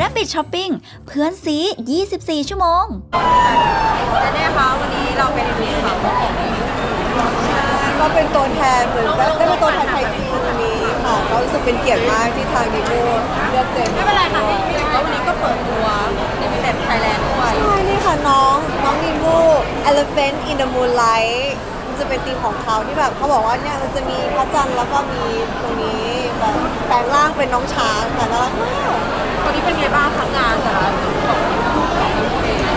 Rabbit Shopping เพื่อนซี 24 ชั่วโมงและแน่คะวันนี้เราเป็นอีกสาวของก็เป็นตัวแทนเหมือนได้ได้เป็นตัวแทนไทยจีนวันนี้ค่ะก็รู้สึกเป็นเกียรติมากที่ทางดิโมเลือกเจนไม่เป็นไรค่ะพี่แล้ววันนี้ก็เปิดตัวลิมิเต็ดไทยแลนด์ด้วย ใช่ นี่ค่ะน้อง น้องดิโม Elephant in the Moonlight มันจะเป็นธีมของเขาที่แบบเขาบอกว่าเนี่ยมันจะมีพระจันทร์แล้วก็มีตรงนี้แบบแปลงร่างเป็นน้องช้างค่ะน่ารักมากวันนี้เป็นไงบ้างทั้งงานแต่ละของ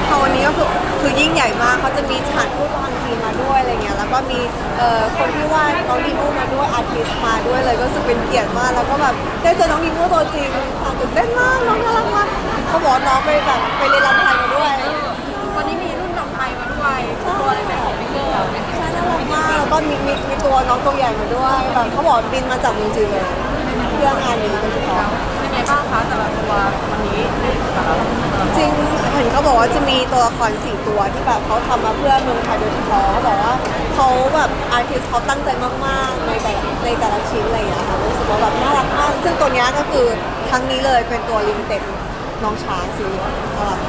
ค่ะวันนี้ก็คือคือยิ่งใหญ่มากเขาจะมีฉากพูดทางจีนมาด้วยอะไรเงี้ยแล้วก็มีเอ่อคนที่ว่าน้องดิโมมาด้วยอาร์ติสต์มาด้วยเลยก็รู้สึกเป็นเกียรติมากแล้วก็แบบได้เจอน้องดิโมตัวจริงค่ะตื่นเต้นมากน้องน่ารักมากเขาบอกน้องไปแบบไปเรียนรำไทยมาด้วย น้องตัวใหญ่มาด้วยแบบเขาบอกบินมาจากเมืองจีนเลยเพื่องานนี้โดยเฉพาะเป็นไงบ้างคะแต่ละตัววันนี้ในแต่ะจริงเห็นเขาบอกว่าจะมีตัวละครสี่ตัวที่แบบเขาทำมาเพื่อเมืองไทยโดยเฉพาะเขาบอกว่าเขาแบบอาร์ติสต์เขาตั้งใจมากๆในแต่ละในแต่ละชิ้นอะไรอย่างเงี้ยค่ะรู้สึกว่าแบบน่ารักมากซึ่งตัวนี้ก็คือครั้งนี้เลยเป็นตัวลิมิเต็ดน้องช้างสีน่ารัก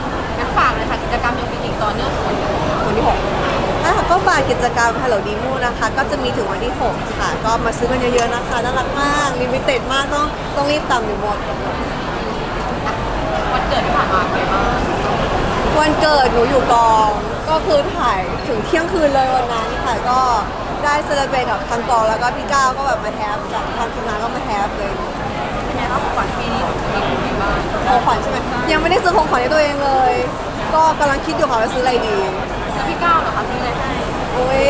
เลยค่ะกิจกรรมยังมีอีกต่อเนื่องถึงวันที่หก อะก็ฝากกิจกรรม Hello Demo นะคะ ก็จะมีถึงวันที่ 6 ค่ะ ก็มาซื้อกันเยอะๆนะคะ น่ารักมากลิมิเต็ดมากต้องต้องรีบตามหนูหมดวันเกิดที่ผ่านมาเป็นไงบ้างวันเกิดหนูอยู่กองก็คือถ่ายถึงเที่ยงคืนเลยวันนั้นค่ะก็ได้เซเลบรตกับทางกองแล้วก็พี่ก้าวก็แบบมาแฮปกับทางทีมงานก็มาแฮปเลยเป็นไงบ้างของขวัญปีนี้มีคุณดีบ้างของขวัญใช่ไหมยังไม่ได้ซื้อของขวัญให้ตัวเองเลย ก็กำลังคิดอยู่ค่ะว่าซื้ออะไรดีแล้วพี่ก้าวเหรอคะซื้ออะไรให้โอ้ย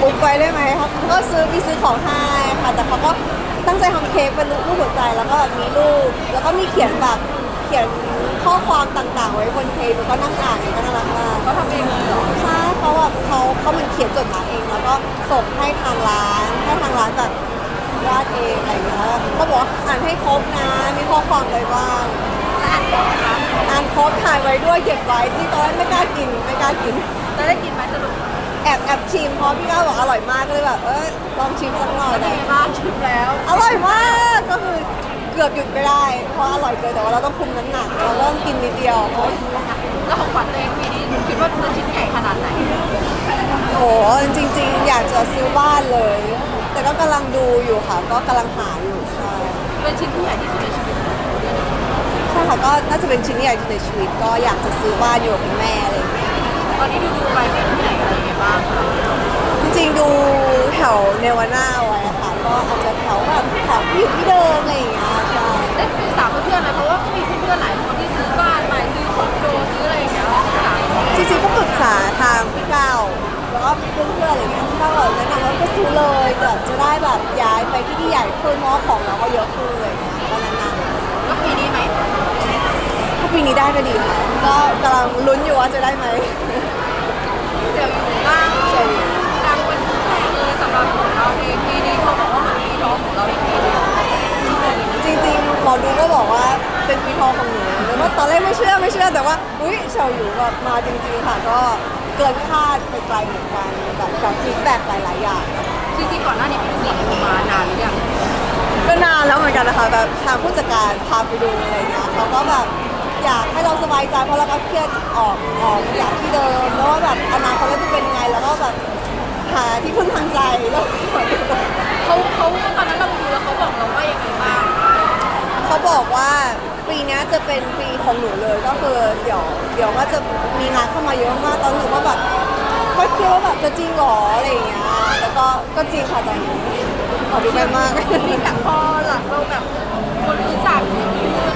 ปุ๊บไปได้ไหมครับก็ซื้อมีซื้อของให้ค่ะ แต่เขาก็ตั้งใจทำเค้กเป็นรูปหัวใจแล้วก็แบบมีรูปแล้วก็มีเขียนแบบเขียนข้อความต่างๆ ไว้บนเค้กแล้วก็นั่งอ่านก็น่ารักมากเขาทำเองเลยเหรอใช่เขาแบบเขาเขาเหมือนเขียนจดหมายเอง แล้วก็ส่งให้ทางร้านให้ทางร้านแบบวาดเองอะไรอย่างเงี้ยแล้วก็บอกว่าอ่านให้ครบนะ มีข้อความอะไรบ้างอ่านคะอ่านครบถ่ายไว้ด้วยเก็บไว้ที่ตอนแรกไม่กล้ากินไม่กล้ากิน แล้วได้กินไหมสรุป แอบแอบชิมเพราะพี่ก้าวบอกอร่อยมากก็เลยแบบเออลองชิมสักหน่อยเป็นไงบ้างชิมแล้ว อร่อยมากก็คือเกือบหยุดไม่ได้ เพราะอร่อยเกินแต่ว่าเราต้องคุมน้ำหนักเราเริ่มกินนิดเดียวเพราะแล้วของขวัญตัวเองปีนี้คิดว่าจะชิ้นใหญ่ขนาดไหนโหจริง ๆ อยากจะซื้อบ้านเลย แต่ก็กำลังดูอยู่ค่ะ ก็กำลังหาอยู่ใช่เป็นชิ้นที่ใหญ่ที่สุดในชีวิตใช่ค่ะก็น่าจะเป็นชิ้นใหญ่ที่สุดในชีวิตก็อยากจะซื้อบ้านอยู่กับคุณแม่อะไรอย่างเงี้ยต อนนี้ดูดูไปเป็นที่ไหนอะไรยังไงบ้างคะจริงๆดูแถวเนวาน่าไว้ค่ะก็อาจจะแถวแบบแถวที่อยู่ที่เดิมอะไรอย่างเงี้ยใช่ได้ปรึกษาเพื่อนๆไหมเพราะว่าก็มีเพื่อนๆหลายคนที่ซื้อบ้านใหม่ซื้อคอนโดซื้ออะไรอย่างเงี้ยปรึกษาจริงๆก็ปรึกษาทางพี่ก้าวแล้วก็เพื่อนๆอะไรเงี้ยพี่ก้าวบอกแนะนำว่าก็ซื้อเลยแบบจะได้แบบย้ายไปที่ที่ใหญ่ขึ้นเพราะว่าของเราก็เยอะขึ้นเลยเงี้ยก็แนะนำ แล้วปีนี้ไหม ถ้าปีนี้ได้ก็ดีค่ะ ก็กำลังลุ้นอยู่ว่าจะได้ไหม กินคาดไปไกลเหมือนกันแบบกับฟีดแบ็กหลาย ๆ อย่าง จริงๆก่อนหน้านี้พี่ดูหมอดูมานานหรือยังก็นานแล้วเหมือนกันนะคะแบบทางผู้จัดการพาไปดูอะไรเงี้ยเขาก็แบบอยากให้เราสบายใจเพราะเราก็เครียดออกออกจากที่เดิมแล้วว่าแบบอนาคตเราจะเป็นยังไงแล้วก็แบบหาที่พึ่งทางใจแล้วเขาเขาตอนนั้นเราไปดูแล้วเขาบอกเราว่ายังไงบ้างเขาบอกว่า ปีเนี้ยจะเป็นปีของหนูเลยก็คือเดี๋ยวเดี๋ยวก็จะมีงานเข้ามาเยอะมากตอนหนูก็แบบก็คิดว่าแบบจะจริงเหรออะไรอย่างเงี้ยแล้วก็ก็จริงค่ะตอนนี้ขอดูแม่นมากมีแต่พอหลังเราแบบคนรู้จัก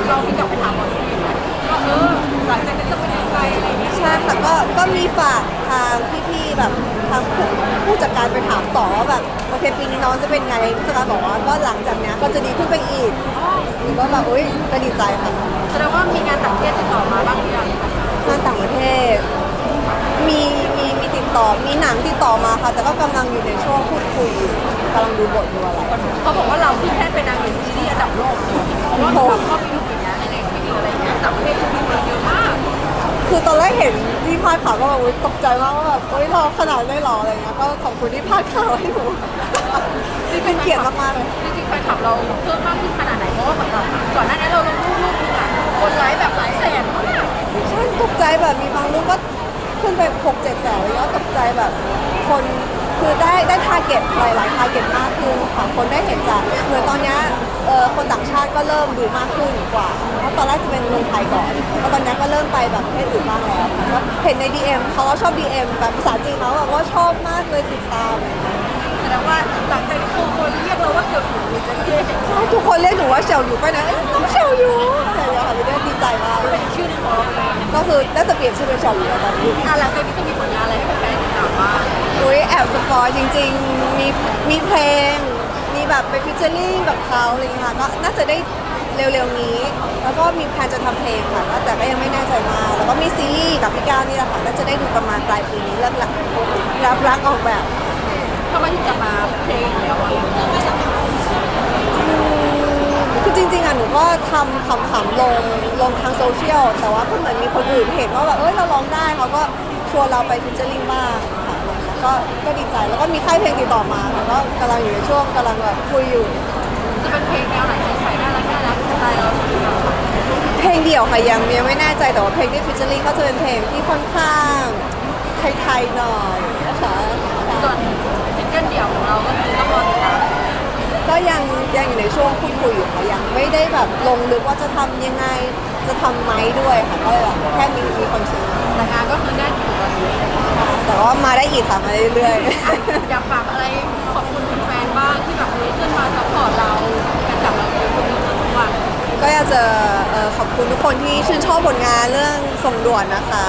เรามีกลับไปถามหมอดูอีกไหมว่าเออหลังจากนี้จะเป็นยังไงอะไรเงี้ยใช่ค่ะก็ก็มีฝากทางพี่ๆแบบทางผู้ผู้จัดการไปถามต่อว่าแบบโอเคปี นี้น้องจะเป็นไงผู้จัดการบอกว่าก็หลังจากเนี้ยก็จะดีขึ้นไปอีกหนูก็แบบอุ้ยก็ดีใจค่ะแสดงว่ามีงานต่างประเทศติดต่อมาบ้างหรือยังงานต่างประเทศ มีมีมีติดต่อมีหนังติดต่อมาค่ะ แต่ก็กำลังอยู่ในช่วงพูดคุยอยู่กำลังดูบทดูอะไรเขาบอกว่าเราที่แค่เป็นนางเอกซีรีส์ระดับโลกเลยเพราะว่าเราเข้าไปดูอย่างเงี้ยในเน็ตฟลิกอะไรเงี้ยต่างประเทศเขาดูเราเยอะมากคือตอนแรกเห็นที่พาดข่าวก็แบบอุ๊ยตกใจมากว่าแบบเฮ้ยรอขนาดได้หรออะไรเงี้ยก็ขอบคุณที่พาดข่าวให้หนู เป็นเกียรติมากๆเลยจริงๆแฟนคลับเราเพิ่มมากขึ้นขนาดไหนเพราะว่าเหมือนเราก่อนหน้านี้เราลงรูปรูปนึงอะคนไลค์แบบหลายแสนใช่ตกใจแบบมีบางรูปก็ขึ้นไปหกเจ็ดแสนแล้วก็ตกใจแบบ คนคือได้ได้ทาร์เก็ตหลายๆทาร์เก็ตมากขึ้นค่ะคนได้เห็นจากเหมือนตอนเนี้ยเอ่อคนต่างชาติก็เริ่มดูมากขึ้นกว่าเพราะตอนแรกจะเป็นเมืองไทยก่อนแล้วตอนเนี้ยก็เริ่มไปแบบประเทศอื่นบ้างแล้วก็เห็นใน DM เขาก็ชอบ DM แบบภาษาจีนเขาแบบว่าชอบมากเลยติดตามแส ดงว่าหลังจากที่คนเรียกเราว่าเกี่ยวกับหรือจะเรียกใช่ทุกคนเรียกหนูว่าเฉลอยู่ไปไหนเอ้ยน้องเฉลอยู่อะไรอย่างเงี้ยค่ะพี่เต้ดีใจมากเป็นชื่อในของเราเองก็คือน่าจะเปลี่ยนชื่อเป็นเฉลอยู่แล้วตอนนี้ อะหลังจากนี้จะมีผลงานอะไรให้แฟนๆติดตามบ้างอุ้ยแอบสปอยจริง ๆ มีมีเพลง มีแบบไปฟิชเชอร์ลิงกับเขาอะไรอย่างเงี้ยค่ะก็น่าจะได้เร็วๆนี้ แล้วก็มีแพลนจะทำเพลงค่ะก็แต่ก็ยังไม่แน่ใจมากแล้วก็มีซีรีส์กับพี่ก้าวนี่แหละค่ะน่าจะได้ดูประมาณปลายปีนี้เริ่มหลักรับรักออกแบบ ทำไมถึงกลับมาเพลงแล้วอะคือจริงๆอะหนูก็ทำขำๆลงลงทางโซเชียลแต่ว่าก็เหมือนมีคนอื่นเห็นว่าแบบเอ้ยเราร้องได้เขาก็ชวนเราไปฟิชเชอร์ลิงบ้างค่ะก็ก็ดีใจแล้วก็มีค่ายเพลงติดต่อมาแล้วก็กำลังอยู่ในช่วงกำลังแบบคุยอยู่ จะเป็นเพลงแนวไหนใสๆน่ารักน่ารักสไตล์เราใช่ไหมคะเพลงเดี่ยวค่ะยังยังไม่แน่ใจแต่ว่าเพลงที่ฟิชเชอร์ลิงก็จะเป็นเพลงที่ค่อนข้างไทยๆหน่อย ยังยังอยู่ในช่วงพูดคุยอยู่ค่ะยังไม่ได้แบบลงลึกว่าจะทำยังไงจะทำไหมด้วยค่ะก็เลยแบบแค่มีมีคนชวนแต่งานก็คือแน่นอยู่ตอนนี้แต่ว่ามาได้อีกค่ะมาเรื่อยๆ อยากฝากอะไรขอบคุณแฟนๆบ้างที่แบบเฮ้ยขึ้นมาซัพพอร์ตเรากันกับเราทุกคนทุกวัน ก็อยากจะเอ่อขอบคุณทุกคนที่ชื่นชอบผลงานเรื่องส่งด่วนนะคะ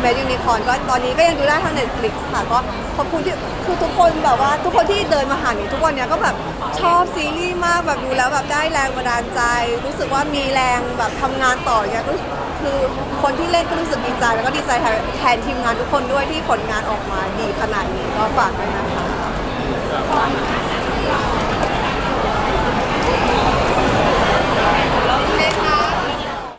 แมดยูนิคอนก็ตอนนี้ก็ยังดูได้ทาง Netflix ค่ะก็ขอบคุณที่คือทุกคนแบบว่า ทุกคนที่เดินมาหาหนูทุกวันเนี้ยก็แบบชอบซีรีส์มากแบบดูแล้วแบบได้แรงบันดาลใจ รู้สึกว่ามีแรงแบบทำงานต่ออย่างเงี้ยก็คือคนที่เล่นก็รู้สึกดีใจแล้วก็ดีใจแทนแทนทีมงานทุกคนด้วยที่ผลงานออกมาดีขนาดนี้ก็ฝากด้วยนะคะ